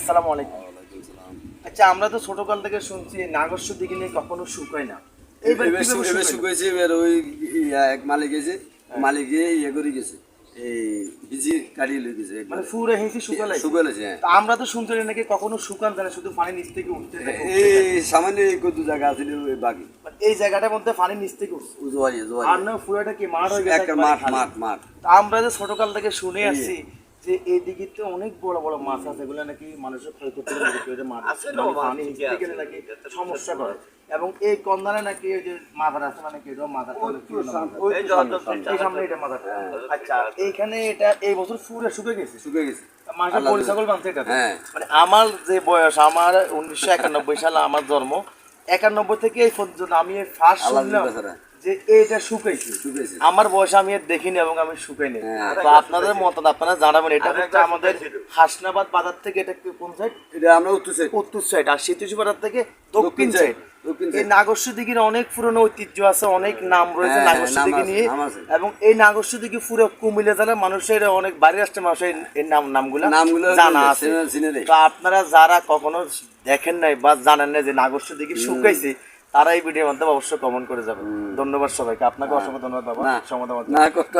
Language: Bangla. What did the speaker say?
আসসালামু আলাইকুম। আচ্ছা আমরা তো ছোটকাল থেকে শুনছি নাগস্য দিকে নিয়ে কখনো শুকায় না। এবার কীভাবে এবার শুকাইলো? শুকাইছে এবার ওই এক মালিক গেছে মালিক গিয়ে ইয়ে করে গেছে এই বিজি কাটিয়ে লই গেছে মানে পুরো শুকালে হ্যাঁ। আমরা তো শুনতে নাকি কখনো শুকান যায় শুধু পানি নিচ থেকে উঠতে এই সামান্য এই কত জায়গা আছে ওই বাকি। মানে এই জায়গাটার মধ্যে পানি নিচ থেকে উঠছে। জোয়ারি আর না পুরোটা কি মাঠ হয়ে গেছে একটা মাঠ মাঠ মাঠ। তা আমরা যে ছোটকাল থেকে শুনে আসছি যে এইদিকে তো অনেক বড় বড় মাছ আছে এগুলো নাকি মানুষের ক্ষয় করতে পারে নাকি মানে সমস্যা করে। এবং এই কন্দানে নাকি ওই যে মাথার আছে মানে কি এটা এই সামনে এটা মাথার আচ্ছা এইখানে এটা এই বছর পুরো শুকে গেছে। শুকে গেছে। ছাগল এটা হ্যাঁ। মানে আমার যে বয়স আমার উনিশশো একানব্বই সালে আমার জন্ম। একানব্বই থেকে এই পর্যন্ত আমি ফার্স্ট শুনলাম। যে এইটা শুকাইছে। শুকাইছে। আমার বয়স আমি দেখিনি এবং আমি শুকাইনি হ্যাঁ। তো আপনাদের আপনারা জানাবেন। এটা হচ্ছে আমাদের হাসনাবাদ বাজার থেকে এটা কোন সাইড এটা আমরা উত্তর সাইড উত্তর সাইড আর বাজার থেকে দক্ষিণ সাইড এই side। নাগস্য দিঘির অনেক পুরনো ঐতিহ্য আছে অনেক নাম রয়েছে হ্যাঁ, নাগস্য দিঘি নিয়ে। এবং এই নাগস্য দিঘি পুরো কুমিল্লা জেলার মানুষের অনেক বাইরে আসছে মানুষের এই নাম নামগুলো জানা আছে। তো আপনারা যারা কখনো দেখেন নাই বা জানেন না যে নাগস্য দিঘি শুকাইছে তারা এই ভিডিওর মাধ্যমে অবশ্যই কমেন্ট করে যাবেন। ধন্যবাদ সবাইকে। আপনাকে অসংখ্য ধন্যবাদ বাবা। সমাধান না কষ্ট